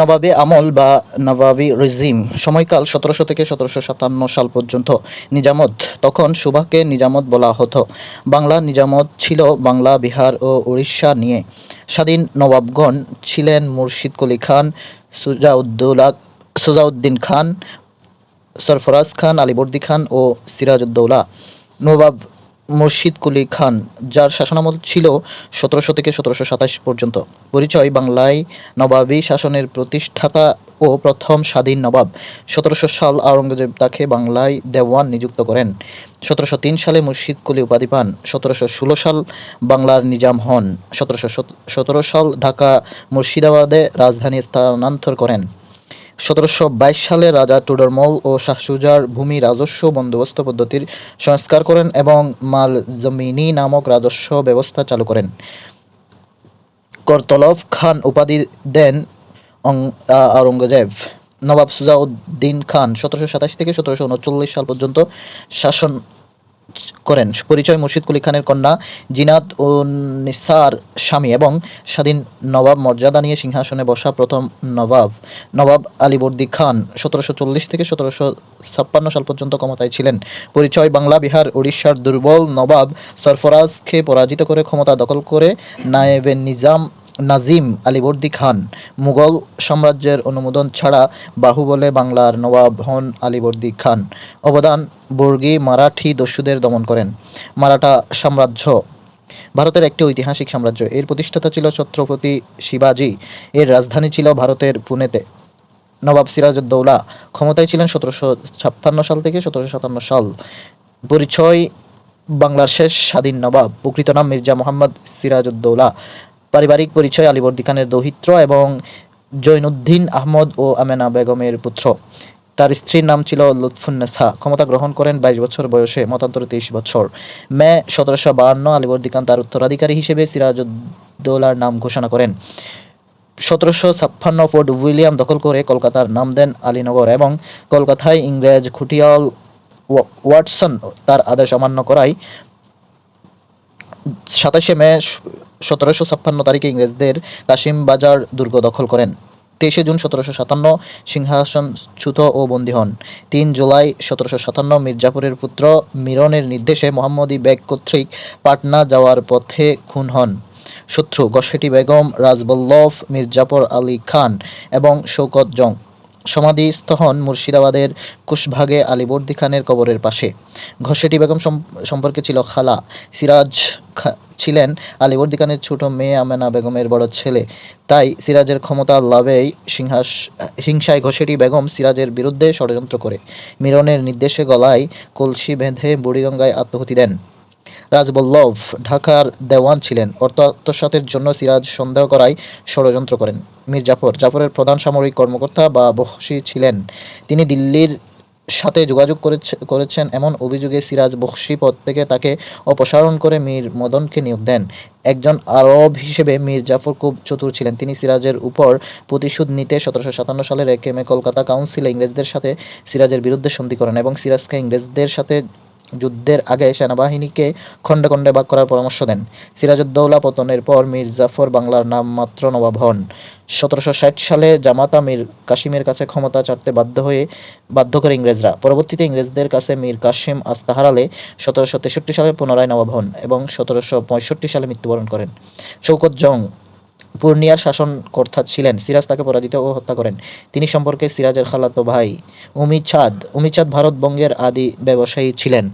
নবাবী আমল বা নবাবী রিজিম, সময়কাল সতেরোশো থেকে সতেরোশো সাতান্ন সাল পর্যন্ত নিজামত। তখন সুবাকে নিজামত বলা হতো। বাংলা নিজামত ছিল বাংলা, বিহার ও উড়িষ্যা নিয়ে। স্বাধীন নবাবগণ ছিলেন মুর্শিদ কলি খান, সুজাউদ্দৌলা সুজাউদ্দিন খান, সরফরাজ খান, আলিবর্দী খান ও সিরাজউদ্দৌলা। নবাব মুর্শিদ কুলি খান, যার শাসনামল ছিল সতেরোশো থেকে সতেরোশো সাতাশ পর্যন্ত। পরিচয় বাংলায় নবাবী শাসনের প্রতিষ্ঠাতা ও প্রথম স্বাধীন নবাব। সতেরোশো সাল আওরঙ্গজেব তাকে বাংলায় দেওয়ান নিযুক্ত করেন। সতেরোশো তিন সালে মুর্শিদ কুলি উপাধি পান। সতেরোশো ষোলো সাল বাংলার নিজাম হন। সতেরোশো সতেরো সাল ঢাকা মুর্শিদাবাদে রাজধানী স্থানান্তর করেন। সতেরোশো বাইশ সালে রাজা টুডরমল ও শাহ সুজার ভূমি রাজস্ব বন্দোবস্ত পদ্ধতির সংস্কার করেন এবং মাল জমিনি নামক রাজস্ব ব্যবস্থা চালু করেন। করতলভ খান উপাধি দেন আওরঙ্গজেব। নবাব সুজাউদ্দিন খান সতেরোশো সাতাশ থেকে সতেরোশো উনচল্লিশ সাল পর্যন্ত শাসন করেন। পরিচয় মুর্শিদ কুলি খানের কন্যা জিনাত ও নিসার স্বামী এবং স্বাধীন নবাব মর্যাদা নিয়ে সিংহাসনে বসা প্রথম নবাব নবাব আলীবর্দী খান সতেরোশো চল্লিশ থেকে সতেরোশো ছাপ্পান্ন সাল পর্যন্ত ক্ষমতায় ছিলেন। পরিচয় বাংলা, বিহার উড়িষ্যার দুর্বল নবাব সরফরাজকে পরাজিত করে ক্ষমতা দখল করে নায়েবে নিজাম নাজিম আলীবর্দী খান, মুঘল সাম্রাজ্যের অনুমোদন ছাড়া বাহুবলে বাংলার নবাব হন আলীবর্দী খান। অবদান বর্গী মারাঠি দস্যুদের দমন করেন। মারাঠা সাম্রাজ্য ভারতের একটি ঐতিহাসিক সাম্রাজ্য। এর প্রতিষ্ঠাতা ছিল ছত্রপতি শিবাজী। এর রাজধানী ছিল ভারতের পুনেতে। নবাব সিরাজউদ্দৌলা ক্ষমতায় ছিলেন সতেরোশো ছাপ্পান্ন সাল থেকে সতেরোশো সাতান্ন সাল। পরিচয় বাংলার শেষ স্বাধীন নবাব। প্রকৃত নাম মির্জা মোহাম্মদ সিরাজউদ্দৌলা। পারিবারিক পরিচয় আলীবর্দী খানের দৌহিত্র এবং জৈনুদ্দিন আহমদ ও আমেনা বেগমের পুত্র। তার স্ত্রীর নাম ছিল লুৎফুন্নেসা ক্ষমতা গ্রহণ করেন বাইশ বছর বয়সে, মতান্তরে তেইশ বছর। মে সতেরোশো বাহান্ন আলীবর্দী খান তার উত্তরাধিকারী হিসেবে সিরাজউদ্দৌলার নাম ঘোষণা করেন। সতেরোশো ছাপ্পান্ন ফোর্ট উইলিয়াম দখল করে কলকাতার নাম দেন আলীনগর এবং কলকাতায় ইংরেজ খুটিয়াল ওয়া- ওয়াটসন তার আদেশ অমান্য করায় সাতাশে মে সতেরোশো ছাপ্পান্ন তারিখে ইংরেজদের কাশিম বাজার দুর্গ দখল করেন। তেইশে জুন সতেরোশো সাতান্ন সিংহাসন সিংহাসনচ্যুত ও বন্দী হন। তিন জুলাই সতেরোশো সাতান্ন মির্জাপুরের পুত্র মিরনের নির্দেশে মোহাম্মদী বেগ কর্তৃক পাটনা যাওয়ার পথে খুন হন। শত্রু গসেটি বেগম রাজবল্লভ মির্জাফর আলী খান এবং শৌকত জং। সমাধিস্থ হন মুর্শিদাবাদের কুশভাগে আলীবর্দী খানের কবরের পাশে। ঘসেটি বেগম সম্পর্কে ছিল খালা। সিরাজ ছিলেন আলীবর্দী খানের ছোট মেয়ে আমেনা বেগমের বড় ছেলে। তাই সিরাজের ক্ষমতা লাভেই সিংহাস, হিংসায় ঘসেটি বেগম সিরাজের বিরুদ্ধে ষড়যন্ত্র করে। মিরনের নির্দেশে গলায় কলসি বেঁধে বুড়িগঙ্গায় আত্মহতি দেন। রাজবল্লভ ঢাকার দেওয়ান ছিলেন। অর্থ জন্য সিরাজ সন্দেহ করায় ষড়যন্ত্র করেন। মীর জাফর, জাফরের প্রধান সামরিক কর্মকর্তা বা বখশি ছিলেন। তিনি দিল্লির সাথে যোগাযোগ করেছে- করেছেন এমন অভিযোগে সিরাজ বখশি পদ থেকে তাকে অপসারণ করে মীর মদনকে নিয়োগ দেন। একজন আরব হিসেবে মীর জাফর খুব চতুর ছিলেন। তিনি সিরাজের উপর প্রতিশোধ নিতে সতেরোশো সাতান্ন সালের একে মে কলকাতা কাউন্সিলে ইংরেজদের সাথে সিরাজের বিরুদ্ধে সন্ধি করেন এবং সিরাজকে ইংরেজদের সাথে যুদ্ধের আগে সেনাবাহিনীকে খণ্ডে খণ্ডে ভাগ করার পরামর্শ দেন। সিরাজউদ্দৌলা পতনের পর মীর জাফর বাংলার নামমাত্র নবাব হন। সতেরোশো ষাট সালে জামাতা মীর কাশিমের কাছে ক্ষমতা ছাড়তে বাধ্য হয়ে বাধ্য করে ইংরেজরা। পরবর্তীতে ইংরেজদের কাছে মীর কাসিম আস্থা হারালে সতেরোশো তেষট্টি সালে পুনরায় নবাব হন এবং সতেরোশো পঁয়ষট্টি সালে মৃত্যুবরণ করেন। শৌকত জং পূর্ণিয়ার শাসনকর্তা ছিলেন। সিরাজ তাকে পরাজিত ও হত্যা করেন। তিনি সম্পর্কে সিরাজের খালাতো ভাই উমি চাঁদ উমি চাঁদ ভারতবঙ্গের আদি ব্যবসায়ী ছিলেন।